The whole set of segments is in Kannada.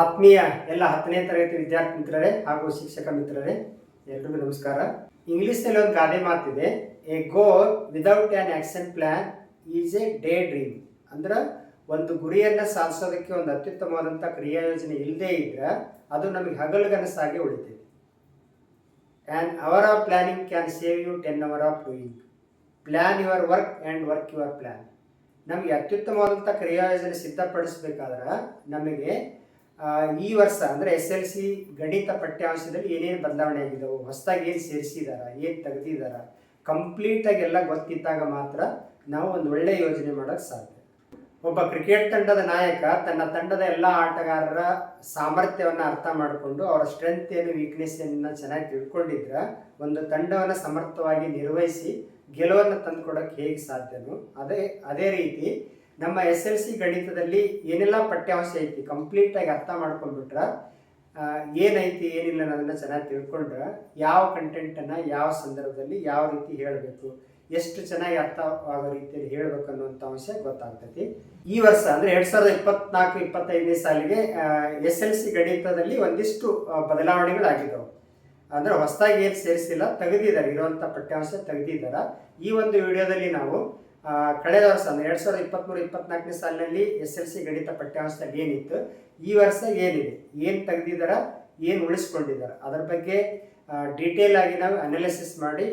ಆತ್ಮೀಯ ಎಲ್ಲ ಹತ್ತನೇ ತರಗತಿ ವಿದ್ಯಾರ್ಥಿ ಮಿತ್ರರೇ ಹಾಗೂ ಶಿಕ್ಷಕ ಮಿತ್ರರೇ, ಎಲ್ರಿಗೂ ನಮಸ್ಕಾರ. ಇಂಗ್ಲಿಷ್ನಲ್ಲಿ ಒಂದು ಗಾದೆ ಮಾತಿದೆ, a goal without an action plan is a day dream. ಅಂದ್ರೆ ಒಂದು ಗುರಿಯನ್ನು ಸಾಧಿಸೋದಕ್ಕೆ ಒಂದು ಅತ್ಯುತ್ತಮವಾದಂಥ ಕ್ರಿಯಾಯೋಜನೆ ಇಲ್ಲದೇ ಇದ್ರೆ ಅದು ನಮಗೆ ಹಗಲುಗನಸಾಗಿ ಉಳಿತೈತೆ. And hour of planning can save you ten hour of doing plan your work and work your plan ನಮಗೆ ಅತ್ಯುತ್ತಮವಾದಂಥ ಕ್ರಿಯಾಯೋಜನೆ ಸಿದ್ಧಪಡಿಸಬೇಕಾದ್ರೆ ನಮಗೆ ಈ ವರ್ಷ ಅಂದರೆ ಎಸ್ ಎಲ್ ಸಿ ಗಣಿತ ಪಠ್ಯಾಂಶದಲ್ಲಿ ಏನೇನು ಬದಲಾವಣೆ ಆಗಿದ್ದಾವೆ ಹೊಸದಾಗಿ ಏನು ಸೇರಿಸಿದಾರ, ಏನು ತೆಗೆದಿದಾರ ಕಂಪ್ಲೀಟಾಗಿ ಎಲ್ಲ ಗೊತ್ತಿದ್ದಾಗ ಮಾತ್ರ ನಾವು ಒಂದು ಒಳ್ಳೆಯ ಯೋಜನೆ ಮಾಡೋಕ್ಕೆ ಸಾಧ್ಯ. ಒಬ್ಬ ಕ್ರಿಕೆಟ್ ತಂಡದ ನಾಯಕ ತನ್ನ ತಂಡದ ಎಲ್ಲ ಆಟಗಾರರ ಸಾಮರ್ಥ್ಯವನ್ನು ಅರ್ಥ ಮಾಡಿಕೊಂಡು ಅವರ ಸ್ಟ್ರೆಂತ್ ಏನು ವೀಕ್ನೆಸ್ ಏನನ್ನ ಚೆನ್ನಾಗಿ ತಿಳ್ಕೊಂಡಿದ್ರೆ, ಒಂದು ತಂಡವನ್ನು ಸಮರ್ಥವಾಗಿ ನಿರ್ವಹಿಸಿ ಗೆಲುವನ್ನು ತಂದುಕೊಡೋಕ್ಕೆ ಹೇಗೆ ಸಾಧ್ಯನೋ, ಅದೇ ಅದೇ ರೀತಿ ನಮ್ಮ ಎಸ್ ಎಲ್ ಸಿ ಗಣಿತದಲ್ಲಿ ಏನೆಲ್ಲ ಪಠ್ಯಾಂಶ ಐತಿ ಕಂಪ್ಲೀಟಾಗಿ ಅರ್ಥ ಮಾಡ್ಕೊಂಡ್ಬಿಟ್ರೆ ಏನೈತಿ, ಏನಿಲ್ಲ ಅನ್ನೋದನ್ನ ಚೆನ್ನಾಗಿ ತಿಳ್ಕೊಂಡ್ರೆ ಯಾವ ಕಂಟೆಂಟನ್ನು ಯಾವ ಸಂದರ್ಭದಲ್ಲಿ ಯಾವ ರೀತಿ ಹೇಳಬೇಕು, ಎಷ್ಟು ಚೆನ್ನಾಗಿ ಅರ್ಥವಾಗೋ ರೀತಿಯಲ್ಲಿ ಹೇಳ್ಬೇಕು ಅನ್ನುವಂಥ ಅಂಶ ಗೊತ್ತಾಗ್ತೈತಿ. ಈ ವರ್ಷ ಅಂದರೆ ಎರಡು ಸಾವಿರದ ಇಪ್ಪತ್ನಾಲ್ಕು, ಇಪ್ಪತ್ತೈದನೇ ಸಾಲಿಗೆ ಎಸ್ ಎಲ್ ಸಿ ಗಣಿತದಲ್ಲಿ ಒಂದಿಷ್ಟು ಬದಲಾವಣೆಗಳು ಬದಲಾವಣೆಗಳಾಗಿದ್ದಾವೆ ಅಂದರೆ ಹೊಸದಾಗಿ ಏನು ಸೇರಿಸಿಲ್ಲ ತೆಗೆದಿದ್ದಾರೆ ಇರುವಂಥ ಪಠ್ಯಾಂಶ ತೆಗೆದಿದ್ದಾರೆ ಈ ಒಂದು ವಿಡಿಯೋದಲ್ಲಿ ನಾವು ಕಳೆದ ವರ್ಷ, ಅಂದರೆ ಎರಡು ಸಾವಿರದ ಇಪ್ಪತ್ತ್ಮೂರು ಇಪ್ಪತ್ನಾಲ್ಕನೇ ಸಾಲಿನಲ್ಲಿ ಎಸ್ ಎಲ್ ಸಿ ಗಣಿತ ಪಠ್ಯಾಂಶದಲ್ಲಿ ಏನಿತ್ತು, ಈ ವರ್ಷ ಏನಿದೆ? ಏನು ತೆಗೆದಿದ್ದಾರೆ ಏನು ಉಳಿಸ್ಕೊಂಡಿದ್ದಾರೆ ಅದರ ಬಗ್ಗೆ ಡೀಟೇಲ್ ಆಗಿ ನಾವು ಅನಾಲಿಸಿಸ್ ಮಾಡಿ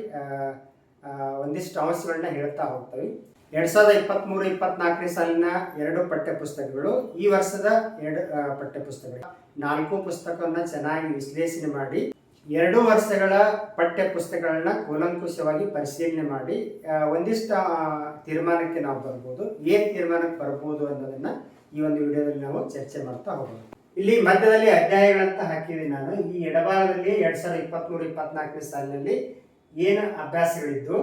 ಒಂದಿಷ್ಟು ಅಂಶಗಳನ್ನ ಹೇಳ್ತಾ ಹೋಗ್ತೀವಿ. ಎರಡು ಸಾವಿರದ ಇಪ್ಪತ್ತ್ಮೂರು ಇಪ್ಪತ್ನಾಲ್ಕನೇ ಸಾಲಿನ ಎರಡು ಪಠ್ಯ ಪುಸ್ತಕಗಳು ಈ ವರ್ಷದ ಎರಡು ಪಠ್ಯಪುಸ್ತಕಗಳು. ಪಠ್ಯ ಪುಸ್ತಕಗಳು ನಾಲ್ಕು ಪುಸ್ತಕವನ್ನು ಚೆನ್ನಾಗಿ ವಿಶ್ಲೇಷಣೆ ಮಾಡಿ ಎರಡು ವರ್ಷಗಳ ಪಠ್ಯ ಪುಸ್ತಕಗಳನ್ನ ಕೂಲಂಕುಷವಾಗಿ ಪರಿಶೀಲನೆ ಮಾಡಿ ಒಂದಿಷ್ಟು ತೀರ್ಮಾನಕ್ಕೆ ನಾವು ಬರ್ಬೋದು. ಏನು ತೀರ್ಮಾನಕ್ಕೆ ಬರ್ಬೋದು ಅನ್ನೋದನ್ನ ಈ ಒಂದು ವಿಡಿಯೋದಲ್ಲಿ ನಾವು ಚರ್ಚೆ ಮಾಡ್ತಾ ಹೋಗೋಣ. ಇಲ್ಲಿ ಮಧ್ಯದಲ್ಲಿ ಅಧ್ಯಾಯಗಳಂತ ಹಾಕಿದ್ದೀನಿ ನಾನು. ಈ ಎಡಭಾಗದಲ್ಲಿ ಎರಡ್ ಸಾವಿರದ ಇಪ್ಪತ್ತ್ಮೂರು ಇಪ್ಪತ್ನಾಲ್ಕನೇ ಸಾಲಿನಲ್ಲಿ ಏನು ಅಭ್ಯಾಸಗಳಿದ್ದು?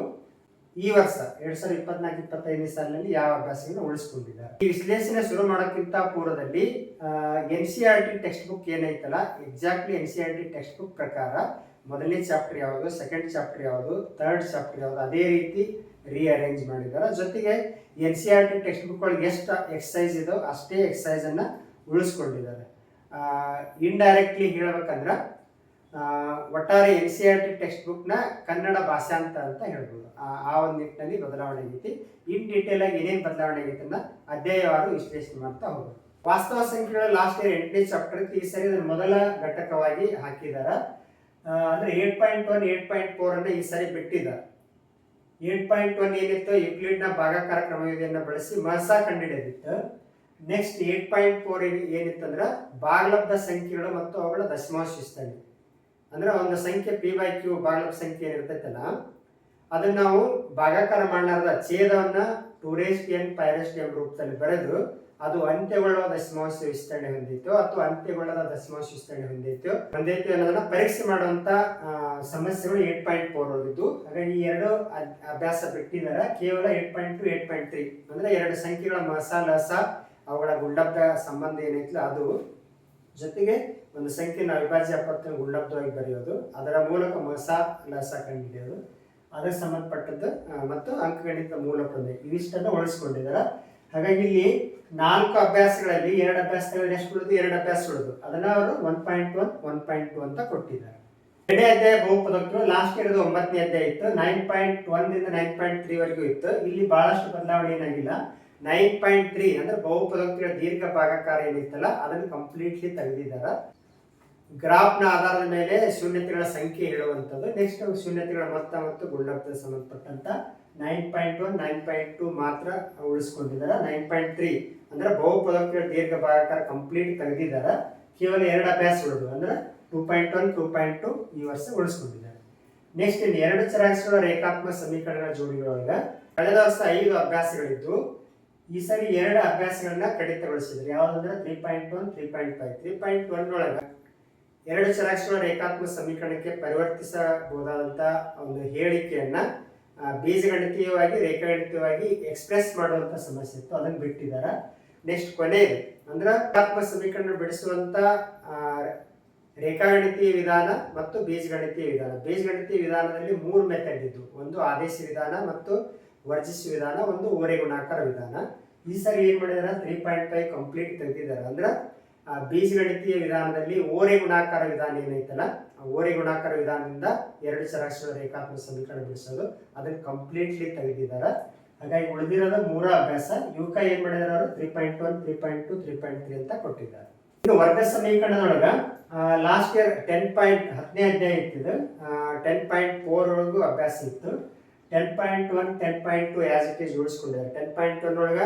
ಈ ವರ್ಷ, ಎರಡ್ ಸಾವಿರದ ಇಪ್ಪತ್ನಾಲ್ಕು, ಇಪ್ಪತ್ತೈದನೇ ಸಾಲಿನಲ್ಲಿ ಯಾವ ಅಭ್ಯಾಸವನ್ನು ಉಳಿಸ್ಕೊಂಡಿದ್ದಾರೆ? ಈ ವಿಶ್ಲೇಷಣೆ ಶುರು ಮಾಡೋಕ್ಕಿಂತ ಪೂರ್ವದಲ್ಲಿ N C R T textbook ಏನೈತಲ್ಲ exactly N C R T textbook ಪ್ರಕಾರ ಮೊದಲನೇ ಚಾಪ್ಟರ್ ಯಾವುದು ಸೆಕೆಂಡ್ ಚಾಪ್ಟರ್ ಯಾವುದು ಥರ್ಡ್ ಚಾಪ್ಟರ್ ಯಾವುದು, ಅದೇ ರೀತಿ ರೀಅರೇಂಜ್ ಮಾಡಿದ್ದಾರೆ. ಜೊತೆಗೆ N C R T textbook ಒಳಗೆ ಎಷ್ಟು ಎಕ್ಸಸೈಸ್ ಇದೋ ಅಷ್ಟೇ ಎಕ್ಸಸೈಸ್ ಅನ್ನ ಉಳಿಸ್ಕೊಂಡಿದ್ದಾರೆ. ಇಂಡೈರೆಕ್ಟ್ಲಿ ಹೇಳಬೇಕಂದ್ರೆ ಒಟ್ಟಾರೆ N C R T text ಬುಕ್ನ ಕನ್ನಡ ಭಾಷಾಂತರ ಅಂತ ಹೇಳ್ಬೋದು. ಆ- ಒಂದು ನಿಟ್ಟಿನಲ್ಲಿ ಬದಲಾವಣೆ ಆಗೈತಿ. ಇನ್ ಡೀಟೇಲ್ ಆಗಿ ಏನೇನು ಬದಲಾವಣೆ ಆಗೈತೆ ಅನ್ನ ಅಧ್ಯಾಯವಾರು ವಿಶ್ಲೇಷಣೆ ಮಾಡ್ತಾ ಹೋಗೋದು. ವಾಸ್ತವ ಸಂಖ್ಯೆಗಳ ಲಾಸ್ಟ್ ಇಯರ್ ಎಂಟನೇ ಚಾಪ್ಟರ್ ಈ ಸರಿ ಮೊದಲ ಘಟಕವಾಗಿ ಹಾಕಿದಾರ. ಅಂದ್ರೆ eight point one, eight point four ಅನ್ನ ಈ ಸರಿ ಬಿಟ್ಟಿದ್ದಾರೆ ಏಟ್ ಪಾಯಿಂಟ್ ಒನ್ ಏನಿತ್ತು? ಯುಕ್ಲಿಡ್ನ ಭಾಗಾಕಾರ ಕ್ರಮವಿಧಿಯನ್ನು ಬಳಸಿ ಮಹಸ ಕಂಡಿಡಿಯದಿತ್ತು ನೆಕ್ಸ್ಟ್ ಏಟ್ ಪಾಯಿಂಟ್ ಫೋರ್ ಏನಿತ್ತಂದ್ರೆ ಭಾಗಲಬ್ಧ ಸಂಖ್ಯೆಗಳು ಮತ್ತು ಅವುಗಳ ದಶಮಾಂಶ ವಿಸ್ತರಣೆ. ಅಂದ್ರೆ ಒಂದು ಸಂಖ್ಯೆ ಪಿ ಬೈ ಕ್ಯೂ ಭಾಗಲಬ್ಧ ಸಂಖ್ಯೆ ಏನಿರ್ತೈತಲ್ಲ ಅದನ್ನ ನಾವು ಭಾಗಾಕಾರ ಮಾಡಲಾರದ ಛೇದವನ್ನ ಟೂರೇಸ್ಟ್ ಎನ್ ಪೈರೆಸ್ಟ್ ಎಂ ರೂಪದಲ್ಲಿ ಬರೆದು, ಅದು ಅಂತ್ಯಗೊಳ್ಳುವ ದಶಮಾಂಶ ವಿಸ್ತರಣೆ ಹೊಂದಿತ್ತು ಅಥವಾ ಅಂತ್ಯಗೊಳ್ಳದ ದಶಮಾಂಶ ವಿಸ್ತರಣೆ ಹೊಂದಿತ್ತು. ಹೊಂದಿತ್ತು ಅನ್ನೋದನ್ನ ಪರೀಕ್ಷೆ ಮಾಡುವಂತ ಸಮಸ್ಯೆಗಳು ಏಟ್ ಪಾಯಿಂಟ್ ಫೋರ್ ಹೋಗಿದ್ದು ಹಾಗಾಗಿ ಈ ಎರಡು ಅಭ್ಯಾಸ ಬಿಟ್ಟಿದ್ದಾರೆ. ಕೇವಲ eight point two eight point three ಅಂದ್ರೆ ಎರಡು ಸಂಖ್ಯೆಗಳ ಮಸಾಲಸ ಲಸ ಅವುಗಳ ಗುಂಡಬ್ಬ ಸಂಬಂಧ ಏನೈತಿಲ್ಲ ಅದು. ಜೊತೆಗೆ ಒಂದು ಸಂಖ್ಯೆನ ಅವಿಭಾಜ್ಯ ಪತ್ರ ಗುಂಡಬ್ದವಾಗಿ ಬರೆಯೋದು. ಅದರ ಮೂಲಕ ಮಸ ಲಸ ಕಂಡುಹಿಡಿಯೋದು. ಅದಕ್ಕೆ ಸಂಬಂಧಪಟ್ಟದ್ದು ಮತ್ತು ಅಂಕಗಣಿತ ಮೂಲ ಪ್ರಮೇಯ ಇವಿಷ್ಟನ್ನು ಉಳಿಸ್ಕೊಂಡಿದ್ದಾರೆ? ಹಾಗಾಗಿ ಇಲ್ಲಿ ನಾಲ್ಕು ಅಭ್ಯಾಸಗಳಲ್ಲಿ ಎರಡು ಅಭ್ಯಾಸಗಳಲ್ಲಿ ಎಷ್ಟು ಉಳಿದು ಎರಡು ಅಭ್ಯಾಸ ಉಳಿದು? ಅದನ್ನ ಅವರು one point one one point two ಅಂತ ಕೊಟ್ಟಿದ್ದಾರೆ. ಎರಡನೇ ಅಧ್ಯಾಯ ಬಹುಪದಗಳು ಲಾಸ್ಟ್ ಇರೋದು ಒಂಬತ್ತನೇ ಅಧ್ಯಾಯ ಇತ್ತು. ನೈನ್ ಪಾಯಿಂಟ್ ಒಂದಿಂದ ನೈನ್ ಪಾಯಿಂಟ್ ತ್ರೀ ವರೆಗೂ ಇತ್ತು. ಇಲ್ಲಿ ಬಹಳಷ್ಟು ಬದಲಾವಣೆ ಏನಾಗಿಲ್ಲ. ನೈನ್ ಪಾಯಿಂಟ್ ತ್ರೀ ಅಂದ್ರೆ ಬಹುಪದೋಕ್ತಿಗಳ ದೀರ್ಘ ಭಾಗಾಕಾರ ಏನಿತ್ತಲ್ಲ, ಅದನ್ನು ಕಂಪ್ಲೀಟ್ಲಿ ತೆಗೆದಿದ್ದಾರೆ. ಗ್ರಾಫ್ನ ಆಧಾರದ ಮೇಲೆ ಶೂನ್ಯತೆಗಳ ಸಂಖ್ಯೆ ಹೇಳುವಂಥದ್ದು. ನೆಕ್ಸ್ಟ್ ಶೂನ್ಯತೆಗಳ ಮೊತ್ತ ಮತ್ತು ಗುಣಲಬ್ಧ ಸಂಬಂಧಪಟ್ಟಂತ nine point one nine point two ಮಾತ್ರ ಉಳಿಸ್ಕೊಂಡಿದ್ದಾರೆ. ನೈನ್ ಪಾಯಿಂಟ್ ತ್ರೀ ಅಂದ್ರೆ ಬಹುಪದೋಕ್ತಿಗಳ ದೀರ್ಘ ಭಾಗಾಕಾರ ಕಂಪ್ಲೀಟ್ ತೆಗೆದಿದ್ದಾರೆ. ಕೇವಲ ಎರಡು ಅಭ್ಯಾಸ ಉಳಿದು ಅಂದ್ರೆ two point one two point two ಈ ವರ್ಷ ಉಳಿಸ್ಕೊಂಡಿದ್ದಾರೆ. ನೆಕ್ಸ್ಟ್ ಇನ್ನು ಎರಡು ಚರಾಕ್ಷರ ರೇಖಾತ್ಮಕ ಸಮೀಕರಣಗಳ ಜೋಡಿಗಳೊಳಗೆ ಕಳೆದ ವರ್ಷ ಐದು ಅಭ್ಯಾಸಗಳಿದ್ದು, ಈ ಸರಿ ಎರಡು ಅಭ್ಯಾಸಗಳನ್ನ ಕಡಿತಗೊಳಿಸಿದ್ರು ಯಾವ್ದಂದ್ರೆ three point one three point five three point one ಒಳಗೆ ಎರಡು ಚರಾಕ್ಷರ ರೇಖಾತ್ಮಕ ಸಮೀಕರಣಕ್ಕೆ ಪರಿವರ್ತಿಸಬಹುದಾದಂಥ ಒಂದು ಹೇಳಿಕೆಯನ್ನ ಬೀಜಗಣಿತೀಯವಾಗಿ ರೇಖಾಗಣಿತೀಯವಾಗಿ ಎಕ್ಸ್ಪ್ರೆಸ್ ಮಾಡುವಂಥ ಸಮಸ್ಯೆ ಇತ್ತು. ಅದನ್ನು ಬಿಟ್ಟಿದ್ದಾರೆ ನೆಕ್ಸ್ಟ್ ಕೊನೆಯದು ಅಂದ್ರೆ ರೇಖಾತ್ಮಕ ಸಮೀಕರಣ ಬಿಡಿಸುವಂತ ಆ, ರೇಖಾಗಣಿತೀಯ ವಿಧಾನ ಮತ್ತು ಬೀಜಗಣಿತೀಯ ವಿಧಾನ. ಬೀಜಗಣಿತೀಯ ವಿಧಾನದಲ್ಲಿ ಮೂರು ಮೆಥಡ್ ಇದ್ದು ಒಂದು ಆದೇಶ ವಿಧಾನ ಮತ್ತು ವರ್ಜಿಸುವ ವಿಧಾನ ಒಂದು ಓರೆ ಗುಣಾಕಾರ ವಿಧಾನ. ಈ ಸರಿ ಏನು ಮಾಡಿದಾರೆ? ತ್ರೀ ಪಾಯಿಂಟ್ ಫೈವ್ ಕಂಪ್ಲೀಟ್ ತೆಗೆದಿದ್ದಾರೆ ಅಂದ್ರೆ ಬೀಜಗಣಿತೀಯ ವಿಧಾನದಲ್ಲಿ ಓರೆ ಗುಣಾಕಾರ ವಿಧಾನ ಏನೈತಲ್ಲ ಓರೆ ಗುಣಾಕಾರ ವಿಧಾನದಿಂದ ಎರಡು ಸರಾಸರಿ ರೇಖಾತ್ಮಕ ಸಮೀಕರಣ ಬಿಡಿಸೋದು. ಅದನ್ನು ಕಂಪ್ಲೀಟ್ಲಿ ತೆಗೆದಿದ್ದಾರೆ. ಹಾಗಾಗಿ ಉಳಿದಿರೋದು ಮೂರ ಅಭ್ಯಾಸ. ಇವಕ್ಕ ಏನ್ ಮಾಡಿದಾರೆ ಅವರು? Three point one three point two three point three ಅಂತ ಕೊಟ್ಟಿದ್ದಾರೆ. ಇನ್ನು ವರ್ಗ ಸಮೀಕರಣದೊಳಗ ಲಾಸ್ಟ್ ಇಯರ್ ಟೆನ್ ಪಾಯಿಂಟ್ ಹತ್ತನೇ ಅಧ್ಯಾಯ ಇತ್ತು. ಟೆನ್ ಪಾಯಿಂಟ್ ಫೋರ್ ಒಳಗೂ ಅಭ್ಯಾಸ ಇತ್ತು. Ten point one ten point two as it is ಉಳಿಸ್ಕೊಂಡಿದ್ದಾರೆ. Ten point one ಒಳಗ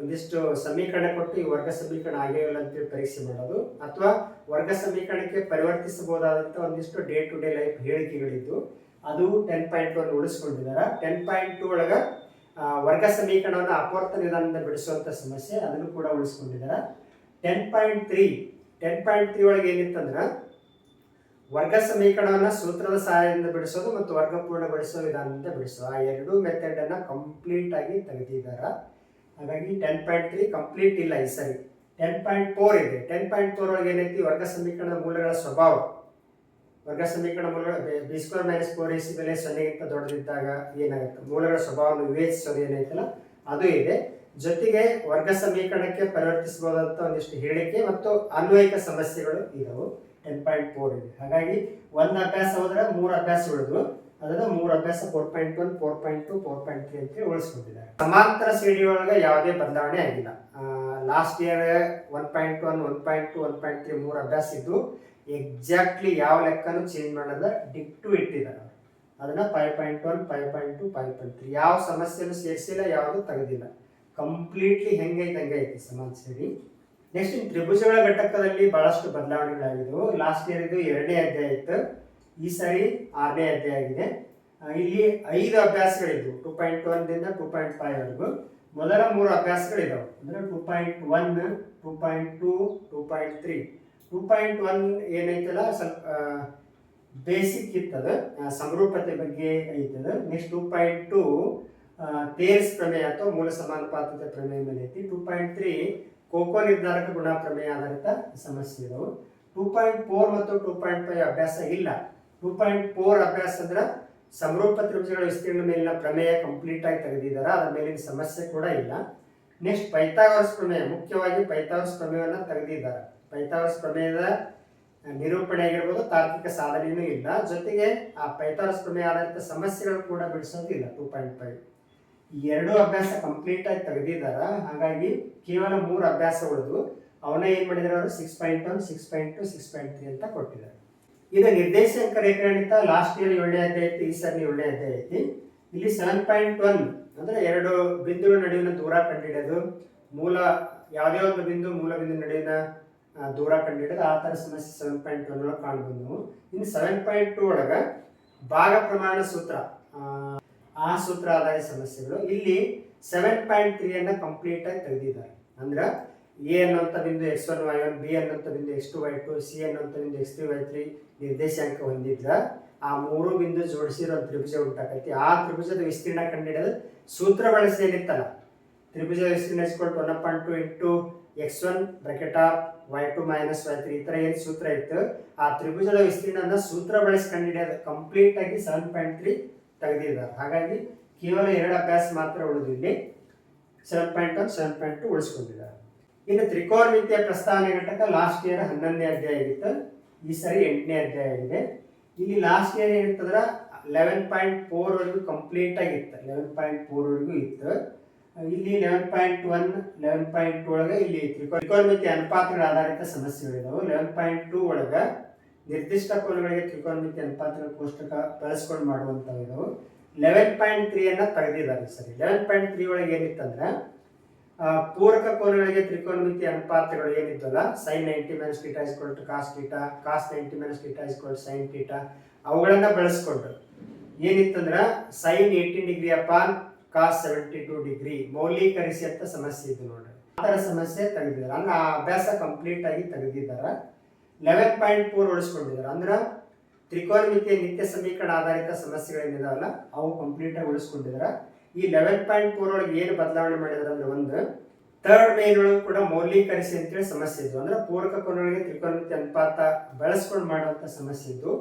ಒಂದಿಷ್ಟು ಸಮೀಕರಣ ಕೊಟ್ಟು ಈ ವರ್ಗ ಸಮೀಕರಣ ಆಗಿಲ್ಲ ಅಂತೇಳಿ ಪರೀಕ್ಷೆ ಮಾಡೋದು. ಅಥವಾ ವರ್ಗ ಸಮೀಕರಣಕ್ಕೆ ಪರಿವರ್ತಿಸಬಹುದಾದಂಥ ಒಂದಿಷ್ಟು ಡೇ ಟು ಡೇ ಲೈಫ್ ಹೇಳಿಕೆಗಳಿದ್ದು, ಅದು ಟೆನ್ ಪಾಯಿಂಟ್ ಟು ಅಲ್ಲಿ ಉಳಿಸ್ಕೊಂಡಿದ್ದಾರೆ. ಟೆನ್ ಪಾಯಿಂಟ್ ಟು ಒಳಗ ವರ್ಗ ಸಮೀಕರಣವನ್ನು ಅಪವರ್ತ ವಿಧಾನದಿಂದ ಬಿಡಿಸುವಂಥ ಸಮಸ್ಯೆ ಅದನ್ನು ಕೂಡ ಉಳಿಸ್ಕೊಂಡಿದ್ದಾರೆ. Ten point three ten point three ಒಳಗೆ ಏನಿತ್ತಂದ್ರೆ, ವರ್ಗ ಸಮೀಕರಣವನ್ನು ಸೂತ್ರದ ಸಹಾಯದಿಂದ ಬಿಡಿಸೋದು ಮತ್ತು ವರ್ಗ ಪೂರ್ಣಗೊಳಿಸುವ ವಿಧಾನದಿಂದ ಬಿಡಿಸೋದು. ಆ ಎರಡೂ ಮೆಥಡ್ ಅನ್ನ ಕಂಪ್ಲೀಟ್ ಆಗಿ ತೆಗೆದಿದ್ದಾರೆ. ಹಾಗಾಗಿ ಟೆನ್ ಪಾಯಿಂಟ್ ತ್ರೀ ಕಂಪ್ಲೀಟ್ ಇಲ್ಲ ಈ ಸರಿ. ಟೆನ್ ಪಾಯಿಂಟ್ ಫೋರ್ ಇದೆ. ಟೆನ್ ಪಾಯಿಂಟ್ ಫೋರ್ ಒಳಗೆ ಏನೈತಿ? ವರ್ಗ ಸಮೀಕರಣದ ಮೂಲಗಳ ಸ್ವಭಾವ. ವರ್ಗ ಸಮೀಕರಣ ಮೂಲಗಳ B square minus four AC ಬೆಲೆ ಸೊನ್ನೆಗಿಂತ ದೊಡ್ಡದಿದ್ದಾಗ ಏನಾಗುತ್ತೆ? ಮೂಲಗಳ ಸ್ವಭಾವವನ್ನು ವಿವೇಚಿಸೋದು ಏನೈತಲ್ಲ? ಅದು ಇದೆ. ಜೊತೆಗೆ ವರ್ಗ ಸಮೀಕರಣಕ್ಕೆ ಪರಿವರ್ತಿಸಬಹುದಂತ ಒಂದಿಷ್ಟು ಹೇಳಿಕೆ ಮತ್ತು ಅನ್ವಯಿಕ ಸಮಸ್ಯೆಗಳು ಇದಾವೆ. ಟೆನ್ ಪಾಯಿಂಟ್ ಫೋರ್ ಇದೆ. ಹಾಗಾಗಿ ಒಂದು ಅಭ್ಯಾಸ ಹೋದ್ರೆ ಮೂರು ಅಭ್ಯಾಸ ಉಳಿದು ಅದನ್ನ ಮೂರು ಅಭ್ಯಾಸ four point one four point two four point three ಅಂತ ಉಳಿಸ್ಕೊಂಡಿದ್ದಾರೆ. ಸಮಾಂತರ ಸಿಡಿ ಒಳಗೆ ಯಾವುದೇ ಬದಲಾವಣೆ ಆಗಿಲ್ಲ. Last year one point one one point two one point three ಮೂರು ಅಭ್ಯಾಸ ಇದ್ದು ಎಕ್ಸಾಕ್ಟ್ಲಿ ಯಾವ ಲೆಕ್ಕನೂ ಚೇಂಜ್ ಮಾಡದ ಡಿಕ್ಟು ಇಟ್ಟಿದ್ದಾರೆ ಅದನ್ನು five point one five point two five point three ಯಾವ ಸಮಸ್ಯೆನೂ ಸೇರಿಸಿಲ್ಲ, ಯಾವುದು ತೆಗೆದಿಲ್ಲ. ಕಂಪ್ಲೀಟ್ಲಿ ಹೆಂಗೈತೆ ಹಂಗೆ ಐತಿ ಸಮಾಜ ಸೇರಿ. ನೆಕ್ಸ್ಟ್ ತ್ರಿಭುಜಗಳ ಘಟಕದಲ್ಲಿ ಬಹಳಷ್ಟು ಬದಲಾವಣೆಗಳಾಗಿದ್ದವು. ಲಾಸ್ಟ್ ಇಯರ್ ಇದು ಎರಡನೇ ಅಧ್ಯಾಯ ಇತ್ತು. ಈ ಸಾರಿ ಆರನೇ ಅಧ್ಯಾಯ ಆಗಿದೆ ಇಲ್ಲಿ ಐದು ಅಭ್ಯಾಸಗಳಿದ್ವು ಟು ಪಾಯಿಂಟ್ ಒನ್ದಿಂದ ಟು ಪಾಯಿಂಟ್ ಫೈವ್ ವರೆಗೂ ಮೊದಲ ಮೂರು ಅಭ್ಯಾಸಗಳಿದಾವೆ ಅಂದ್ರೆ two point one two point two two point three two point one ಏನೈತಲ್ಲ ಸ್ವಲ್ಪ ಬೇಸಿಕ್ ಇತ್ತದ ಸಮರೂಪತೆ ಬಗ್ಗೆ ಐತದ next two point two Thales ಪ್ರಮೇಯ ಅಥವಾ ಮೂಲ ಸಮಾನುಪಾತದ ಪ್ರಮೇಯ ಮೇಲೆ ಐತಿ ಟು ಪಾಯಿಂಟ್ ತ್ರೀ ಕೋಕೋ ನಿರ್ಧಾರಕ ಗುಣ ಪ್ರಮೇಯ ಆಧಾರಿತ ಸಮಸ್ಯೆ ಇದಾವೆ ಟೂ ಪಾಯಿಂಟ್ ಫೋರ್ ಮತ್ತು ಟೂ ಪಾಯಿಂಟ್ ಫೈವ್ ಅಭ್ಯಾಸ ಇಲ್ಲ ಟೂ ಪಾಯಿಂಟ್ ಫೋರ್ ಅಭ್ಯಾಸ ಅಂದ್ರೆ ಸಮರೂಪ ತ್ರಿಭುಜಗಳ ವಿಸ್ತೀರ್ಣ ಮೇಲಿನ ಪ್ರಮೇಯ ಕಂಪ್ಲೀಟ್ ಆಗಿ ತೆಗೆದಿದ್ದಾರೆ ಅದರ ಮೇಲಿನ ಸಮಸ್ಯೆ ಕೂಡ ಇಲ್ಲ. ನೆಕ್ಸ್ಟ್ ಪೈಥಾಗರಸ್ ಪ್ರಮೇಯ, ಮುಖ್ಯವಾಗಿ ಪೈಥಾಗರಸ್ ಪ್ರಮೇಯವನ್ನು ತೆಗೆದಿದ್ದಾರೆ ಪೈಥಾಗರಸ್ ಪ್ರಮೇಯದ ನಿರೂಪಣೆ ಆಗಿರ್ಬೋದು, ತಾರ್ಕಿಕ ಸಾಧನೆಯೂ ಇಲ್ಲ. ಜೊತೆಗೆ ಆ ಪೈಥಾಗರಸ್ ಪ್ರಮೇಯ ಆಧಾರಿತ ಸಮಸ್ಯೆಗಳು ಕೂಡ ಬಿಡಿಸೋದಿಲ್ಲ ಟೂ ಪಾಯಿಂಟ್ ಫೈವ್ ಎರಡು ಅಭ್ಯಾಸ ಕಂಪ್ಲೀಟ್ ಆಗಿ ತೆಗೆದಿದ್ದಾರೆ ಹಾಗಾಗಿ ಕೇವಲ ಮೂರು ಅಭ್ಯಾಸ ಉಳಿದು ಅವನ್ನ ಏನ್ ಮಾಡಿದಾರೆ ಅವರು? Six point one six point two six point three ಅಂತ ಕೊಟ್ಟಿದ್ದಾರೆ. ಇದು ನಿರ್ದೇಶಾಂಕ ರೇಖಾಗಣಿತ ಲಾಸ್ಟ್ ಇಯರ್ ಒಳ್ಳೆ ಅಧ್ಯಯ ಐತಿ ಈ ಸರ್ನಿ ಏಳನೇ ಅಧ್ಯಾಯ ಐತಿ ಇಲ್ಲಿ ಸೆವೆನ್ ಪಾಯಿಂಟ್ ಒನ್ ಅಂದ್ರೆ ಎರಡು ಬಿಂದುಗಳ ನಡುವಿನ ದೂರ ಕಂಡುಹಿಡಿಯೋದು ಮೂಲ ಯಾವುದೇ ಒಂದು ಬಿಂದು ಮೂಲ ಬಿಂದು ನಡುವಿನ ದೂರ ಕಂಡುಹಿಡಿಯೋದು ಆ ಥರ ಸಮಸ್ಯೆ ಸೆವೆನ್ ಪಾಯಿಂಟ್ ಒನ್ ಒಳಗೆ ಕಾಣ್ಬೋದು ನಾವು. ಇನ್ನು ಸೆವೆನ್ ಪಾಯಿಂಟ್ ಟು ಒಳಗೆ ಭಾಗ ಪ್ರಮಾಣ ಸೂತ್ರ ಆ, ಸೂತ್ರ ಆದಾಯ ಸಮಸ್ಯೆಗಳು. ಇಲ್ಲಿ ಸೆವೆನ್ ಪಾಯಿಂಟ್ ಕಂಪ್ಲೀಟ್ ಆಗಿ ತೆಗೆದಿದ್ದಾರೆ. ಅಂದ್ರೆ ಎ ಅನ್ನುವಂಥ ಬಿಂದು X one Y one B ಅನ್ನುವಂಥ ಬಿಂದು X two Y two C ಅನ್ನುವಂಥ ಬಿಂದು ಎಕ್ಸ್ ತ್ರೀ ವೈ ತ್ರೀ ನಿರ್ದೇಶಾಂಕ ಹೊಂದಿದ್ರ ಆ ಮೂರು ಬಿಂದು ಜೋಡಿಸಿರೋ ತ್ರಿಭುಜ ಉಂಟಾಕೈತಿ. ಆ ತ್ರಿಭುಜದ ವಿಸ್ತೀರ್ಣ ಕಂಡುಹಿಡಿಯೋದು ಸೂತ್ರ ಬಳಸಿ ಏನಿತ್ತಲ್ಲ ತ್ರಿಭುಜ ವಿಸ್ತೀರ್ಣ is equal to one point two into x one bracket of y two minus y three ಈ ಥರ ಏನು ಸೂತ್ರ ಇತ್ತು? ಆ ತ್ರಿಭುಜದ ವಿಸ್ತೀರ್ಣನ ಸೂತ್ರ ಬಳಸಿ ಕಂಡುಹಿಡಿಯೋದು ಕಂಪ್ಲೀಟ್ ಆಗಿ ಸೆವೆನ್ ಪಾಯಿಂಟ್ ತ್ರೀ ತೆಗೆದಿದ್ದಾರೆ ಹಾಗಾಗಿ ಕೇವಲ ಎರಡು ಅಭ್ಯಾಸ ಮಾತ್ರ ಉಳಿದು ಇಲ್ಲಿ seven point one seven point two ಉಳಿಸ್ಕೊಂಡಿದ್ದಾರೆ. ಇನ್ನು ತ್ರಿಕೋನಮಿತಿಯ ಪ್ರಸ್ತಾವನೆ ಘಟಕ ಲಾಸ್ಟ್ ಇಯರ್ ಹನ್ನೊಂದನೇ ಅಧ್ಯಾಯ ಇತ್ತು. ಈ ಸರಿ ಎಂಟನೇ ಅಧ್ಯಾಯ ಆಗಿದೆ ಇಲ್ಲಿ ಲಾಸ್ಟ್ ಇಯರ್ ಏನಿತ್ತಂದ್ರೆ ಲೆವೆನ್ ಪಾಯಿಂಟ್ ಫೋರ್ ವರೆಗೂ ಕಂಪ್ಲೀಟ್ ಆಗಿತ್ತು. ಲೆವೆನ್ ಪಾಯಿಂಟ್ ಫೋರ್ ವರೆಗೂ ಇತ್ತು. ಇಲ್ಲಿ eleven point one eleven point ಒಳಗೆ ಇಲ್ಲಿ ತ್ರಿಕೋ ತ್ರಿಕೋನಮಿತಿ ಅನುಪಾತಗಳ ಆಧಾರಿತ ಸಮಸ್ಯೆಗಳಿದಾವೆ ಲೆವೆನ್ ಪಾಯಿಂಟ್ ಟೂ ಒಳಗೆ ನಿರ್ದಿಷ್ಟ ಕೋನಗಳಿಗೆ ತ್ರಿಕೋನಮಿತಿ ಅನುಪಾತಗಳ ಕೋಷ್ಟಕ ಬಳಸ್ಕೊಂಡು ಮಾಡುವಂಥವು ಇದಾವೆ. ಲೆವೆನ್ ಪಾಯಿಂಟ್ ತ್ರೀಯನ್ನು ತೆಗೆದಿದ್ದಾರೆ ಸರಿ. ಲೆವೆನ್ ಪಾಯಿಂಟ್ ತ್ರೀ ಒಳಗೆ ಏನಿತ್ತಂದ್ರೆ ಪೂರಕ ಕೋನಗಳಿಗೆ ತ್ರಿಕೋನಮಿತಿ ಅನುಪಾತಗಳು ಏನಿದ್ದಲ್ಲ sine ninety minus theta is equal to cos theta cos ninety minus theta is equal sine theta ಅವುಗಳನ್ನ ಬಳಸ್ಕೊಂಡು. ಏನಿತ್ತಂದ್ರ sine eighteen degree upon cos seventy two degree ಮೌಲ್ಯೀಕರಿಸಿ ಅಂತ ಸಮಸ್ಯೆ ಇದ್ದು ನೋಡ್ರಿ. ಆ ಥರ ಸಮಸ್ಯೆ ತೆಗೆದಿದ್ದಾರೆ. ಅಂದ್ರೆ ಆ ಅಭ್ಯಾಸ ಕಂಪ್ಲೀಟ್ ಆಗಿ ತೆಗೆದಿದ್ದಾರೆ. ಲೆವೆನ್ ಪಾಯಿಂಟ್ ಫೋರ್ ಉಳಿಸ್ಕೊಂಡಿದ್ದಾರೆ. ಅಂದ್ರೆ, ತ್ರಿಕೋನಮಿತಿಯ ನಿತ್ಯ ಸಮೀಕರಣ ಆಧಾರಿತ ಸಮಸ್ಯೆಗಳೇನಿದಾವಲ್ಲ, ಅವು ಕಂಪ್ಲೀಟ್ ಆಗಿ ಉಳಿಸ್ಕೊಂಡಿದ್ದಾರೆ. ಈ ಲೆವೆನ್ ಪಾಯಿಂಟ್ ಫೋರ್ ಒಳಗೆ ಏನು ಬದಲಾವಣೆ ಮಾಡಿದ್ರೆ ಅಂದ್ರೆ ಒಂದು ಥರ್ಡ್ ಮೇನ್ ಒಳಗೆ ಕೂಡ ಮೌಲ್ಯೀಕರಿಸಿ ಅಂತೇಳಿ ಸಮಸ್ಯೆ ಇದ್ದು ಅಂದ್ರೆ ಪೂರಕ ಕೋನಗಳಿಗೆ ತ್ರಿಕೋನಮಿತಿ ಅನುಪಾತ ಬಳಸ್ಕೊಂಡು ಮಾಡುವಂತ ಸಮಸ್ಯೆ ಇದ್ದು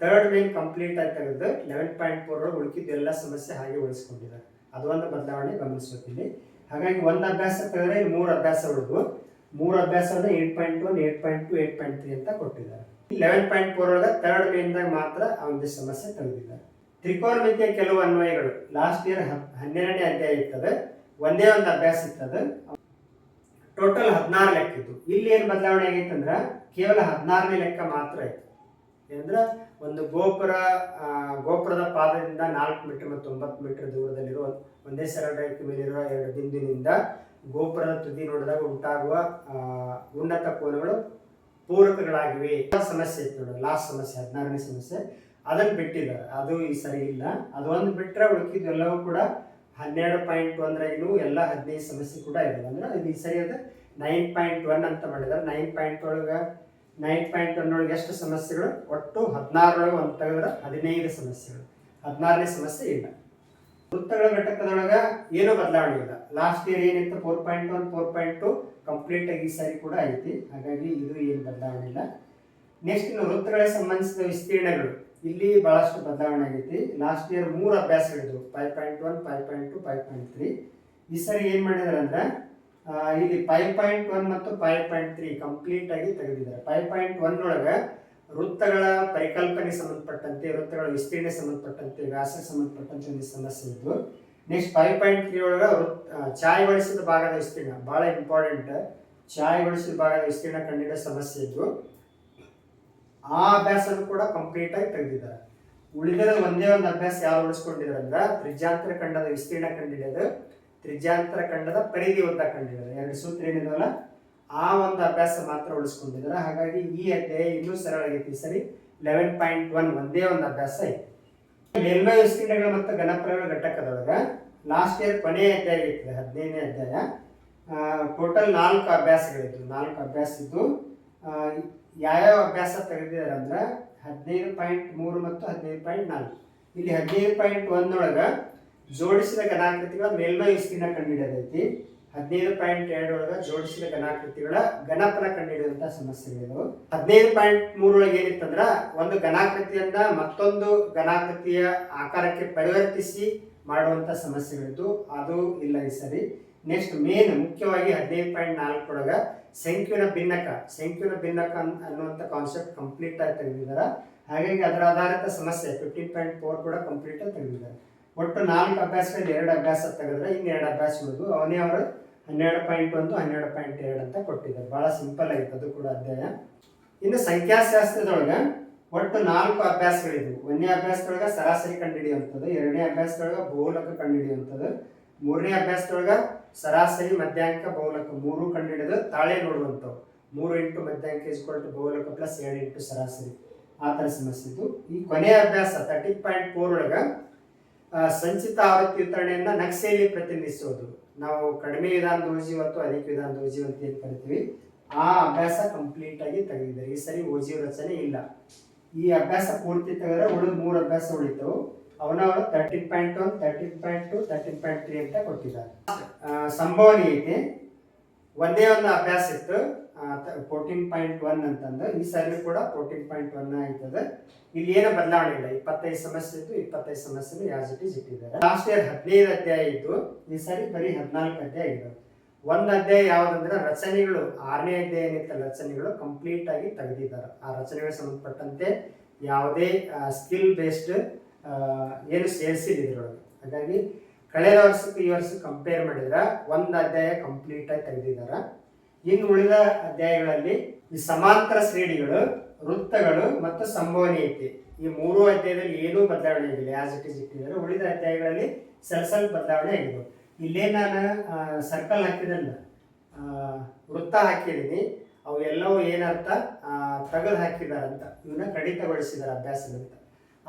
ಥರ್ಡ್ ಮೇನ್ ಕಂಪ್ಲೀಟ್ ಆಗಿ ತೆಗೆದು ಲೆವೆನ್ ಪಾಯಿಂಟ್ ಫೋರ್ ಒಳಗೆ ಉಳಿಕಿದ್ದು ಎಲ್ಲ ಸಮಸ್ಯೆ ಹಾಗೆ ಉಳಿಸ್ಕೊಂಡಿದ್ದಾರೆ ಅದು ಒಂದು ಬದಲಾವಣೆ ಗಮನಿಸ್ಬೇಕಿಲ್ಲಿ ಹಾಗಾಗಿ ಒಂದು ಅಭ್ಯಾಸ ತೆಗೆದ್ರೆ ಇಲ್ಲಿ ಮೂರು ಅಭ್ಯಾಸ ಉಳಿದು ಮೂರು ಅಭ್ಯಾಸವನ್ನು eight point one eight point two eight point three ಅಂತ ಕೊಟ್ಟಿದ್ದಾರೆ. ಲೆವೆನ್ ಪಾಯಿಂಟ್ ಫೋರ್ ಒಳಗೆ ಥರ್ಡ್ ಮೇನ್ದಾಗ ಮಾತ್ರ ಆ ಒಂದು ಸಮಸ್ಯೆ ತೆಗೆದಿದ್ದಾರೆ ತ್ರಿಕೋನಮಿತಿಯ ಕೆಲವು ಅನ್ವಯಗಳು. ಲಾಸ್ಟ್ ಇಯರ್ ಹನ್ನೆರಡನೇ ಅಧ್ಯಾಯ ಇರ್ತದೆ. ಒಂದೇ ಒಂದು ಅಭ್ಯಾಸ ಇರ್ತದೆ. ಟೋಟಲ್ ಹದಿನಾರು ಲೆಕ್ಕ ಇತ್ತು. ಇಲ್ಲಿ ಏನು ಬದಲಾವಣೆ ಆಗೈತಂದ್ರೆ ಕೇವಲ ಹದಿನಾರನೇ ಲೆಕ್ಕ ಮಾತ್ರ ಇತ್ತು ಅಂದ್ರೆ ಒಂದು ಗೋಪುರ ಗೋಪುರದ ಪಾದದಿಂದ ನಾಲ್ಕು ಮೀಟರ್ ಮತ್ತು ಒಂಬತ್ತು ಮೀಟರ್ ದೂರದಲ್ಲಿರುವ ಒಂದೇ ರೇಖೆ ಮೇಲಿರುವ ಎರಡು ಬಿಂದುವಿನಿಂದ ಗೋಪುರದ ತುದಿ ನೋಡಿದಾಗ ಉಂಟಾಗುವ ಉನ್ನತ ಕೋನಗಳು ಪೂರಕಗಳಾಗಿವೆ. ಸಮಸ್ಯೆ ಇತ್ತು ನೋಡಿ. ಲಾಸ್ಟ್ ಸಮಸ್ಯೆ, ಹದಿನಾರನೇ ಸಮಸ್ಯೆ. ಅದನ್ನು ಬಿಟ್ಟಿದ್ದಾರೆ. ಅದು ಈ ಸರಿ ಇಲ್ಲ. ಅದು ಒಂದು ಬಿಟ್ಟರೆ ಉಳಿಕಿದ್ದು ಎಲ್ಲವೂ ಕೂಡ ಹನ್ನೆರಡು ಪಾಯಿಂಟ್ ಒಂದರಾಗಿನೂ ಎಲ್ಲ ಹದಿನೈದು ಸಮಸ್ಯೆ ಕೂಡ ಇದೆ. ಅಂದ್ರೆ ಅದು ಈ ಸರಿ ಅದು ನೈನ್ ಪಾಯಿಂಟ್ ಒನ್ ಅಂತ ಮಾಡಿದ್ದಾರೆ. ನೈನ್ ಪಾಯಿಂಟ್ ಒಳಗೆ, ನೈನ್ ಪಾಯಿಂಟ್ ಒನ್ ಒಳಗೆ ಎಷ್ಟು ಸಮಸ್ಯೆಗಳು? ಒಟ್ಟು ಹದಿನಾರರೊಳಗೆ ಒಂದು ತೆಗೆದ್ರೆ ಹದಿನೈದು ಸಮಸ್ಯೆಗಳು. ಹದಿನಾರನೇ ಸಮಸ್ಯೆ ಇಲ್ಲ. ವೃತ್ತಗಳ ಘಟಕದೊಳಗೆ ಏನೂ ಬದಲಾವಣೆ ಇಲ್ಲ. ಲಾಸ್ಟ್ ಇಯರ್ ಏನಿತ್ತು? Four point one four point two complete ಆಗಿ ಈ ಸಾರಿ ಕೂಡ ಐತಿ. ಹಾಗಾಗಿ ಇದು ಏನು ಬದಲಾವಣೆ ಇಲ್ಲ. ನೆಕ್ಸ್ಟ್ ಇನ್ನು ವೃತ್ತಗಳಿಗೆ ಸಂಬಂಧಿಸಿದ ವಿಸ್ತೀರ್ಣಗಳು. ಇಲ್ಲಿ ಬಹಳಷ್ಟು ಬದಲಾವಣೆ ಆಗೈತಿ. ಲಾಸ್ಟ್ ಇಯರ್ ಮೂರು ಅಭ್ಯಾಸಗಳಿದ್ವು five point one five point two five point three ಈ ಸರಿ ಏನು ಮಾಡಿದಾರೆ ಇಲ್ಲಿ ಫೈವ್ ಪಾಯಿಂಟ್ ಒನ್ ಮತ್ತು ಫೈವ್ ಪಾಯಿಂಟ್ ತ್ರೀ ಕಂಪ್ಲೀಟ್ ಆಗಿ ತೆಗೆದಿದ್ದಾರೆ. ಫೈವ್ ಪಾಯಿಂಟ್ ಒನ್ ಒಳಗೆ ವೃತ್ತಗಳ ಪರಿಕಲ್ಪನೆ ಸಂಬಂಧಪಟ್ಟಂತೆ, ವೃತ್ತಗಳ ವಿಸ್ತೀರ್ಣ ಸಂಬಂಧಪಟ್ಟಂತೆ, ವ್ಯಾಸ ಸಂಬಂಧಪಟ್ಟಂತೆ ಒಂದು ಸಮಸ್ಯೆ ಇದ್ವು ನೆಕ್ಸ್ಟ್ ಫೈವ್ ಪಾಯಿಂಟ್ ತ್ರೀ ಒಳಗೆ ಛಾಯೆಗೊಳಿಸಿದ ಭಾಗದ ವಿಸ್ತೀರ್ಣ ಭಾಳ ಇಂಪಾರ್ಟೆಂಟ್ ಛಾಯೆಗೊಳಿಸಿದ ಭಾಗದ ವಿಸ್ತೀರ್ಣ ಕಂಡಿದ್ದ ಸಮಸ್ಯೆ ಇದ್ವು ಆ ಅಭ್ಯಾಸನೂ ಕೂಡ ಕಂಪ್ಲೀಟ್ ಆಗಿ ತೆಗೆದಿದ್ದಾರೆ. ಉಳಿದ ಒಂದೇ ಒಂದು ಅಭ್ಯಾಸ ಯಾರು ಉಳಿಸ್ಕೊಂಡಿದ್ದಾರೆ ಅಂದ್ರೆ ತ್ರಿಜ್ಯಾಂತರ ಖಂಡದ ವಿಸ್ತೀರ್ಣ ಕಂಡಿಡಿಯೋದು ತ್ರಿಜ್ಯಾಂತರ ಖಂಡದ ಪರಿಧಿ ಉದ್ದ ಕಂಡಿಡಿಯೋದು ಎರಡು ಸೂತ್ರ ಏನಿದಾವಲ್ಲ, ಆ ಒಂದು ಅಭ್ಯಾಸ ಮಾತ್ರ ಉಳಿಸ್ಕೊಂಡಿದ್ದಾರೆ. ಹಾಗಾಗಿ ಈ ಅಧ್ಯಾಯ ಇನ್ನೂ ಸರಳ ಆಗೈತಿ ಸರಿ ಲೆವೆನ್ ಪಾಯಿಂಟ್ ಒನ್ ಒಂದೇ ಒಂದು ಅಭ್ಯಾಸ ಐತಿ. ಮೇಲ್ಮೈ ವಿಸ್ತೀರ್ಣಗಳು ಮತ್ತು ಘನಫಲಗಳ ಘಟಕದೊಳಗೆ ಲಾಸ್ಟ್ ಇಯರ್ ಕೊನೆಯ ಅಧ್ಯಾಯ ಇರ್ತದೆ ಹದಿನೈದನೇ ಅಧ್ಯಾಯ. ಟೋಟಲ್ ನಾಲ್ಕು ಅಭ್ಯಾಸಗಳಿದ್ವು. ನಾಲ್ಕು ಅಭ್ಯಾಸ ಇದ್ದು ಯಾವ್ಯಾವ ಅಭ್ಯಾಸ ತೆಗೆದಿದ್ದಾರೆ ಅಂದ್ರೆ ಹದಿನೈದು ಪಾಯಿಂಟ್ ಮೂರು ಮತ್ತು ಹದಿನೈದು ಪಾಯಿಂಟ್ ನಾಲ್ಕು. ಇಲ್ಲಿ ಹದಿನೈದು ಪಾಯಿಂಟ್ ಒಂದೊಳಗೆ ಜೋಡಿಸಿದ ಘನಾಕೃತಿಗಳ ಮೇಲ್ಮೈ ವಿಸ್ತೀರ್ಣ ಕಂಡುಹಿಡಿಯೋದೈತಿ ಹದಿನೈದು ಪಾಯಿಂಟ್ ಎರಡರೊಳಗೆ ಜೋಡಿಸಿದ ಘನಾಕೃತಿಗಳ ಘನಫಲ ಕಂಡುಹಿಡಿಯುವಂತಹ ಸಮಸ್ಯೆಗಳಿದವು ಹದಿನೈದು ಪಾಯಿಂಟ್ ಮೂರೊಳಗೆ ಏನಿತ್ತಂದ್ರೆ ಒಂದು ಘನಾಕೃತಿಯಿಂದ ಮತ್ತೊಂದು ಘನಾಕೃತಿಯ ಆಕಾರಕ್ಕೆ ಪರಿವರ್ತಿಸಿ ಮಾಡುವಂಥ ಸಮಸ್ಯೆಗಳಿತ್ತು ಅದು ಇಲ್ಲ ಈ ಸರಿ. ನೆಕ್ಸ್ಟ್ ಮೇನ್ ಮುಖ್ಯವಾಗಿ ಹದಿನೈದು ಪಾಯಿಂಟ್ ನಾಲ್ಕರೊಳಗೆ ಸಂಕೀರ್ಣ ಭಿನ್ನಕ. ಸಂಕೀರ್ಣ ಭಿನ್ನಕ ಅನ್- ಅನ್ನುವಂಥ ಕಾನ್ಸೆಪ್ಟ್ ಕಂಪ್ಲೀಟ್ ಆಗಿ ತೆಗೆದಿದ್ದಾರೆ ಹಾಗಾಗಿ ಅದರ ಆಧಾರಿತ ಸಮಸ್ಯೆ ಫಿಫ್ಟೀನ್ ಪಾಯಿಂಟ್ ಫೋರ್ ಕೂಡ ಕಂಪ್ಲೀಟ್ ಆಗಿ ತೆಗೆದಿದ್ದಾರೆ. ಒಟ್ಟು ನಾಲ್ಕು ಅಭ್ಯಾಸಗಳಲ್ಲಿ ಎರಡು ಅಭ್ಯಾಸ ತೆಗೆದ್ರೆ ಇನ್ನೆರಡು ಅಭ್ಯಾಸ ಉಳಿದು ಅವನೇ ಅವರು ಹನ್ನೆರಡು ಪಾಯಿಂಟ್ ಒಂದು, ಹನ್ನೆರಡು ಪಾಯಿಂಟ್ ಎರಡು ಅಂತ ಕೊಟ್ಟಿದ್ದಾರೆ. ಭಾಳ ಸಿಂಪಲ್ ಆಗಿತ್ತು ಅದು ಕೂಡ ಅಧ್ಯಾಯ ಇನ್ನು ಸಂಖ್ಯಾಶಾಸ್ತ್ರದೊಳಗೆ ಒಟ್ಟು ನಾಲ್ಕು ಅಭ್ಯಾಸಗಳಿದ್ವು. ಒಂದನೇ ಅಭ್ಯಾಸದೊಳಗೆ ಸರಾಸರಿ ಕಂಡುಹಿಡಿಯುವಂಥದ್ದು, ಎರಡನೇ ಅಭ್ಯಾಸದೊಳಗೆ ಬಹುಲಕ ಕಂಡುಹಿಡಿಯುವಂಥದ್ದು ಮೂರನೇ ಅಭ್ಯಾಸದೊಳಗೆ ಸರಾಸರಿ ಮಧ್ಯಾಂಕ ಬಹುಲಕ ಮೂರು ಕಂಡುಹಿಡಿದು ತಾಳೆ ನೋಡುವಂಥವು. ಮೂರು ಇಂಟು ಮಧ್ಯಾಂಕ ಇಸ್ಕೊಳ್ತು ಬಹುಲಕ ಪ್ಲಸ್ ಎರಡು ಇಂಟು ಸರಾಸರಿ. ಆ ಥರ ಸಮಸ್ಯೆ ಇದು ಈ ಕೊನೆಯ ಅಭ್ಯಾಸ ತರ್ಟಿ ಪಾಯಿಂಟ್ ಫೋರ್ ಒಳಗೆ ಸಂಚಿತ ಆವೃತ್ತಿ ವಿತರಣೆಯನ್ನ ನಕ್ಷೆಯಲ್ಲಿ ಪ್ರತಿನಿಧಿಸೋದು. ನಾವು ಕಡಿಮೆ ವಿಧಾನದ ಓಜಿ ಮತ್ತು ಅಧಿಕ ವಿಧಾನದ ಓಜಿ ಅಂತ ಏನು ಕರಿತೀವಿ? ಆ ಅಭ್ಯಾಸ ಕಂಪ್ಲೀಟ್ ಆಗಿ ತೆಗೆದಿದ್ದಾರೆ. ಈ ಸರಿ ಓಜಿ ರಚನೆ ಇಲ್ಲ. ಈ ಅಭ್ಯಾಸ ಪೂರ್ತಿ ತೆಗೆದ್ರೆ ಉಳಿದ ಮೂರು ಅಭ್ಯಾಸ ಉಳಿತವು ಅವನ ಅವರು thirteen point one thirteen point two thirteen point three ಅಂತ ಕೊಟ್ಟಿದ್ದಾರೆ. ಸಂಭವನೀಯತೆ ಐತಿ ಒಂದೇ ಒಂದು ಅಭ್ಯಾಸ ಇತ್ತು. ಫೋರ್ಟೀನ್ ಪಾಯಿಂಟ್ ಒನ್ ಅಂತಂದು ಈ ಸಾರಿ ಕೂಡ ಫೋರ್ಟೀನ್ ಪಾಯಿಂಟ್ ಒನ್ ಆಯ್ತದೆ. ಇಲ್ಲಿ ಏನು ಬದಲಾವಣೆ ಇಲ್ಲ. ಇಪ್ಪತ್ತೈದು ಸಮಸ್ಯೆ ಇತ್ತು, ಇಪ್ಪತ್ತೈದು ಸಮಸ್ಯೆನೂ ಯಾವ ಈಸ್ ಇಟ್ಟಿದ್ದಾರೆ. ಲಾಸ್ಟ್ ಇಯರ್ ಹದಿನೈದು ಅಧ್ಯಾಯ ಇತ್ತು ಈ ಸಾರಿ ಬರೀ ಹದಿನಾಲ್ಕು ಅಧ್ಯಾಯ ಇದಾವೆ ಒಂದು ಅಧ್ಯಾಯ ಯಾವುದಂದ್ರೆ ರಚನೆಗಳು, ಆರನೇ ಅಧ್ಯಾಯ ಏನಿತ್ತು, ರಚನೆಗಳು ಕಂಪ್ಲೀಟ್ ಆಗಿ ತೆಗೆದಿದ್ದಾರೆ. ಆ ರಚನೆಗಳಿಗೆ ಸಂಬಂಧಪಟ್ಟಂತೆ ಯಾವುದೇ ಸ್ಕಿಲ್ ಬೇಸ್ಡ್ ಏನು ಇದ್ರೊಳಗೆ. ಹಾಗಾಗಿ ಕಳೆದ ವರ್ಷಕ್ಕೆ ಈ ವರ್ಷ ಕಂಪೇರ್ ಮಾಡಿದ್ರೆ ಒಂದು ಅಧ್ಯಾಯ ಕಂಪ್ಲೀಟ್ ಆಗಿ ತೆಗೆದಿದ್ದಾರೆ. ಇನ್ನು ಉಳಿದ ಅಧ್ಯಾಯಗಳಲ್ಲಿ ಈ ಸಮಾಂತರ ಶ್ರೇಣಿಗಳು, ವೃತ್ತಗಳು ಮತ್ತು ಸಂಭವನೀಯತೆ. ಈ ಮೂರು ಅಧ್ಯಾಯದಲ್ಲಿ ಏನೂ ಬದಲಾವಣೆ ಆಗಿಲ್ಲ. ಆಸ್ ಇಟ್ ಇಸ್ ಇಟ್ಟಿದ್ದಾರೆ. ಉಳಿದ ಅಧ್ಯಾಯಗಳಲ್ಲಿ ಸ್ವಲ್ಪ ಸ್ವಲ್ಪ ಬದಲಾವಣೆ ಆಗಿದೆ. ಇಲ್ಲೇ ನಾನು ಸರ್ಕಲ್ ಹಾಕಿದಲ್ಲ. ವೃತ್ತ ಹಾಕಿದ್ದೀನಿ. ಅವು ಎಲ್ಲವೂ ಏನರ್ಥ? ತೆಗೆದು ಹಾಕಿದಾರಂತ. ಇವನ್ನ ಕಡಿತಗೊಳಿಸಿದ್ದಾರೆ ಅಭ್ಯಾಸದಂತ.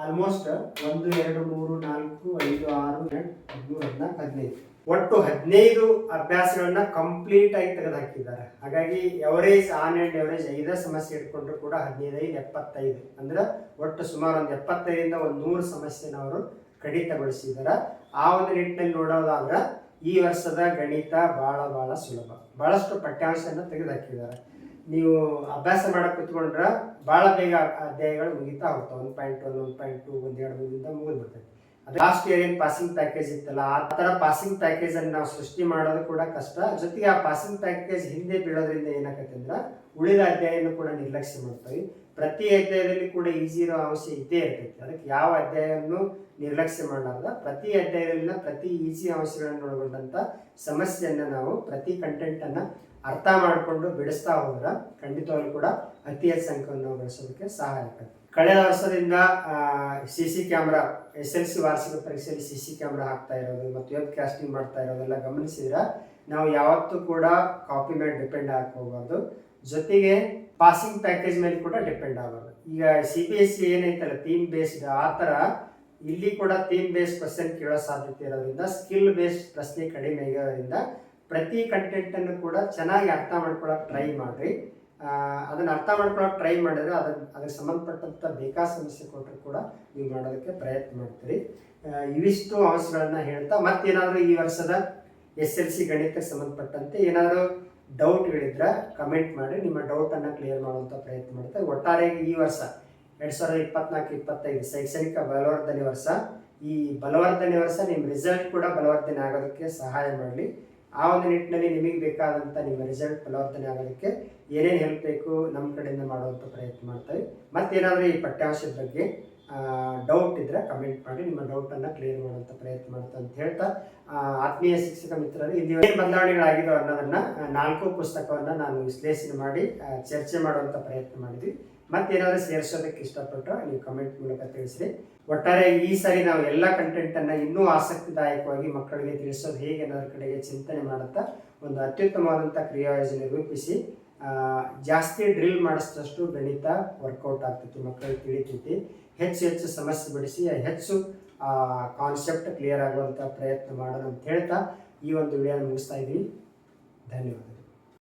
ಆಲ್ಮೋಸ್ಟ್ ಒಂದು, ಎರಡು, ಮೂರು, ನಾಲ್ಕು, ಐದು, ಆರು ಹದಿಮೂರು ಹದಿನಾಲ್ಕು, ಹದಿನೈದು. ಒಟ್ಟು ಹದಿನೈದು ಅಭ್ಯಾಸಗಳನ್ನ ಕಂಪ್ಲೀಟ್ ಆಗಿ ತೆಗೆದು ಹಾಕಿದ್ದಾರೆ ಹಾಗಾಗಿ ಎವರೇಜ್ ಆನ್ ಆ್ಯಂಡ್ ಎವರೇಜ್ ಐದೇ ಸಮಸ್ಯೆ ಇಟ್ಕೊಂಡ್ರು ಕೂಡ ಹದಿನೈದೈದು, ಎಪ್ಪತ್ತೈದು. ಅಂದ್ರೆ ಒಟ್ಟು ಸುಮಾರು ಒಂದು ಎಪ್ಪತ್ತೈದರಿಂದ ಒಂದು ನೂರು ಸಮಸ್ಯೆನ ಅವರು ಕಡಿತಗೊಳಿಸಿದ್ದಾರೆ. ಆ ಒಂದು ನಿಟ್ಟಿನಲ್ಲಿ ನೋಡೋದಾದ್ರೆ ಈ ವರ್ಷದ ಗಣಿತ ಬಹಳ ಬಹಳ ಸುಲಭ. ಬಹಳಷ್ಟು ಪಠ್ಯಾಂಶನ ತೆಗೆದು ಹಾಕಿದ್ದಾರೆ ನೀವು ಅಭ್ಯಾಸ ಮಾಡಕ್ಕೆ ಕುತ್ಕೊಂಡ್ರೆ ಬಹಳ ಬೇಗ ಅಧ್ಯಾಯಗಳು ಮುಗಿತಾ ಹೋಗ್ತಾವೆ. ಒಂದು ಪಾಯಿಂಟ್ ಒನ್ ಒಂದು ಪಾಯಿಂಟ್ ಟು ಒಂದು ಎರಡು ಮೂರಿಂದ ಮುಗಿದು ಅದು ಲಾಸ್ಟ್ ಇಯರ್ ಏನ್ ಪಾಸಿಂಗ್ ಪ್ಯಾಕೇಜ್ ಇತ್ತಲ್ಲ, ಆ ಥರ ಪಾಸಿಂಗ್ ಪ್ಯಾಕೇಜ್ ಅನ್ನು ನಾವು ಸೃಷ್ಟಿ ಮಾಡೋದು ಕೂಡ ಕಷ್ಟ. ಜೊತೆಗೆ ಆ ಪಾಸಿಂಗ್ ಪ್ಯಾಕೇಜ್ ಹಿಂದೆ ಬೀಳೋದ್ರಿಂದ ಏನಾಗತ್ತೆ ಅಂದ್ರೆ, ಉಳಿದ ಅಧ್ಯಾಯನೂ ಕೂಡ ನಿರ್ಲಕ್ಷ್ಯ ಮಾಡ್ತೀವಿ. ಪ್ರತಿ ಅಧ್ಯಾಯದಲ್ಲಿ ಕೂಡ ಈಸಿ ಇರೋ ಅಂಶ ಇದ್ದೇ ಇರ್ತೈತಿ. ಅದಕ್ಕೆ ಯಾವ ಅಧ್ಯಾಯವನ್ನು ನಿರ್ಲಕ್ಷ್ಯ ಮಾಡಲಾರ್ದ? ಪ್ರತಿ ಅಧ್ಯಾಯದಲ್ಲಿನ ಪ್ರತಿ ಈಸಿ ಅಂಶಗಳನ್ನು ಒಳಗೊಂಡಂಥ ಸಮಸ್ಯೆಯನ್ನು ನಾವು, ಪ್ರತಿ ಕಂಟೆಂಟ್ ಅನ್ನ ಅರ್ಥ ಮಾಡಿಕೊಂಡು ಬಿಡಿಸ್ತಾ ಹೋದ್ರೆ ಖಂಡಿತವಾಗ್ಲೂ ಕೂಡ ಅತಿ ಹೆಚ್ಚು ಅಂಕವನ್ನು ಗಳಿಸೋದಕ್ಕೆ ಸಹಾಯ ಆಗ್ತದೆ. ಕಳೆದ ವರ್ಷದಿಂದ C C camera, S L C ವಾರ್ಷಿಕ ಪರೀಕ್ಷೆಯಲ್ಲಿ ಸಿ ಸಿ ಕ್ಯಾಮ್ರಾ ಹಾಕ್ತಾ ಇರೋದು ಮತ್ತು ವೆಬ್ ಕ್ಯಾಸ್ಟಿಂಗ್ ಮಾಡ್ತಾ ಇರೋದೆಲ್ಲ ಗಮನಿಸಿದ್ರೆ ನಾವು ಯಾವತ್ತೂ ಕೂಡ ಕಾಪಿ ಮೇಲೆ ಡಿಪೆಂಡ್ ಹೋಗ್ಬಾರ್ದು. ಜೊತೆಗೆ ಪಾಸಿಂಗ್ ಪ್ಯಾಕೇಜ್ ಮೇಲೆ ಕೂಡ ಡಿಪೆಂಡ್ ಆಗೋದು ಈಗ ಸಿ ಬಿ ಎಸ್ ಸಿ ಏನೈತಲ್ಲ ಥೀಮ್ ಬೇಸ್ಡ್ ಆ ಥರ ಇಲ್ಲಿ ಕೂಡ ಥೀಮ್ ಬೇಸ್ಡ್ ಕ್ವಶನ್ ಕೇಳೋ ಸಾಧ್ಯತೆ ಇರೋದ್ರಿಂದ ಸ್ಕಿಲ್ ಬೇಸ್ಡ್ ಪ್ರಶ್ನೆ ಕಡಿಮೆ ಆಗಿರೋದ್ರಿಂದ ಪ್ರತಿ ಕಂಟೆಂಟನ್ನು ಕೂಡ ಚೆನ್ನಾಗಿ ಅರ್ಥ ಮಾಡ್ಕೊಳ್ಳೋಕೆ ಟ್ರೈ ಮಾಡಿರಿ. ಅದನ್ನು ಅರ್ಥ ಮಾಡ್ಕೊಳ್ಳೋಕೆ ಟ್ರೈ ಮಾಡಿದ್ರೆ ಅದನ್ನು ಅದಕ್ಕೆ ಸಂಬಂಧಪಟ್ಟಂಥ ಬೇಕಾ ಸಮಸ್ಯೆ ಕೊಟ್ಟರು ಕೂಡ ನೀವು ಮಾಡೋದಕ್ಕೆ ಪ್ರಯತ್ನ ಮಾಡ್ತೀರಿ. ಇವಿಷ್ಟು ಅಂಶಗಳನ್ನು ಹೇಳ್ತಾ ಮತ್ತೇನಾದರೂ ಈ ವರ್ಷದ ಎಸ್ ಎಲ್ ಸಿ ಗಣಿತಕ್ಕೆ ಸಂಬಂಧಪಟ್ಟಂತೆ ಏನಾದರೂ ಡೌಟ್ಗಳಿದ್ರೆ ಕಮೆಂಟ್ ಮಾಡಿ, ನಿಮ್ಮ ಡೌಟನ್ನು ಕ್ಲಿಯರ್ ಮಾಡುವಂಥ ಪ್ರಯತ್ನ ಮಾಡ್ತಾ ಒಟ್ಟಾರೆ ಈ ವರ್ಷ ಎರಡು ಸಾವಿರದ ಇಪ್ಪತ್ನಾಲ್ಕು, ಇಪ್ಪತ್ತೈದು ಶೈಕ್ಷಣಿಕ ಬಲವರ್ಧನೆ ವರ್ಷ. ಈ ಬಲವರ್ಧನೆ ವರ್ಷ ನಿಮ್ಮ ರಿಸಲ್ಟ್ ಕೂಡ ಬಲವರ್ಧನೆ ಆಗೋದಕ್ಕೆ ಸಹಾಯ ಮಾಡಲಿ. ಆ ಒಂದು ನಿಟ್ಟಿನಲ್ಲಿ ನಿಮಗೆ ಬೇಕಾದಂಥ ನಿಮ್ಮ ರಿಸಲ್ಟ್ ಫಲವರ್ತನೆ ಆಗೋದಕ್ಕೆ ಏನೇನು ಹೆಲ್ಪ್ ಬೇಕು ನಮ್ಮ ಕಡೆಯಿಂದ ಮಾಡುವಂಥ ಪ್ರಯತ್ನ ಮಾಡ್ತೇವೆ. ಮತ್ತೇನಾದರೂ ಈ ಪಠ್ಯಾಂಶದ ಬಗ್ಗೆ ಡೌಟ್ ಇದ್ದರೆ ಕಮೆಂಟ್ ಮಾಡಿ, ನಿಮ್ಮ ಡೌಟನ್ನು ಕ್ಲಿಯರ್ ಮಾಡುವಂಥ ಪ್ರಯತ್ನ ಮಾಡ್ತಾ ಅಂತ ಹೇಳ್ತಾ ಆತ್ಮೀಯ ಶಿಕ್ಷಕ ಮಿತ್ರರು ಇಲ್ಲಿ ಏನು ಬದಲಾವಣೆಗಳಾಗಿರೋ ಅನ್ನೋದನ್ನು ನಾಲ್ಕು ಪುಸ್ತಕವನ್ನು ನಾನು ವಿಶ್ಲೇಷಣೆ ಮಾಡಿ ಚರ್ಚೆ ಮಾಡುವಂಥ ಪ್ರಯತ್ನ ಮಾಡಿದ್ವಿ. ಮತ್ತೇನಾದರೂ ಸೇರಿಸೋದಕ್ಕೆ ಇಷ್ಟಪಟ್ಟರೆ ನೀವು ಕಮೆಂಟ್ ಮೂಲಕ ತಿಳಿಸ್ರಿ. ಒಟ್ಟಾರೆ ಈ ಸಾರಿ ನಾವು ಎಲ್ಲ ಕಂಟೆಂಟನ್ನು ಇನ್ನೂ ಆಸಕ್ತಿದಾಯಕವಾಗಿ ಮಕ್ಕಳಿಗೆ ತಿಳಿಸೋದು ಹೇಗೆ ಅನ್ನೋದ್ರ ಕಡೆಗೆ ಚಿಂತನೆ ಮಾಡುತ್ತಾ ಒಂದು ಅತ್ಯುತ್ತಮವಾದಂಥ ಕ್ರಿಯಾಯೋಜನೆ ರೂಪಿಸಿ ಜಾಸ್ತಿ ಡ್ರಿಲ್ ಮಾಡಿಸಿದಷ್ಟು ಗಣಿತ ವರ್ಕೌಟ್ ಆಗ್ತೈತಿ, ಮಕ್ಕಳಿಗೆ ತಿಳಿತೈತಿ. ಹೆಚ್ಚು ಹೆಚ್ಚು ಸಮಸ್ಯೆ ಬಿಡಿಸಿ ಹೆಚ್ಚು ಕಾನ್ಸೆಪ್ಟ್ ಕ್ಲಿಯರ್ ಆಗುವಂಥ ಪ್ರಯತ್ನ ಮಾಡೋಣ ಅಂತ ಹೇಳ್ತಾ ಈ ಒಂದು ವಿಡಿಯೋನ ಮುಗಿಸ್ತಾ ಇದ್ದೀವಿ ಧನ್ಯವಾದ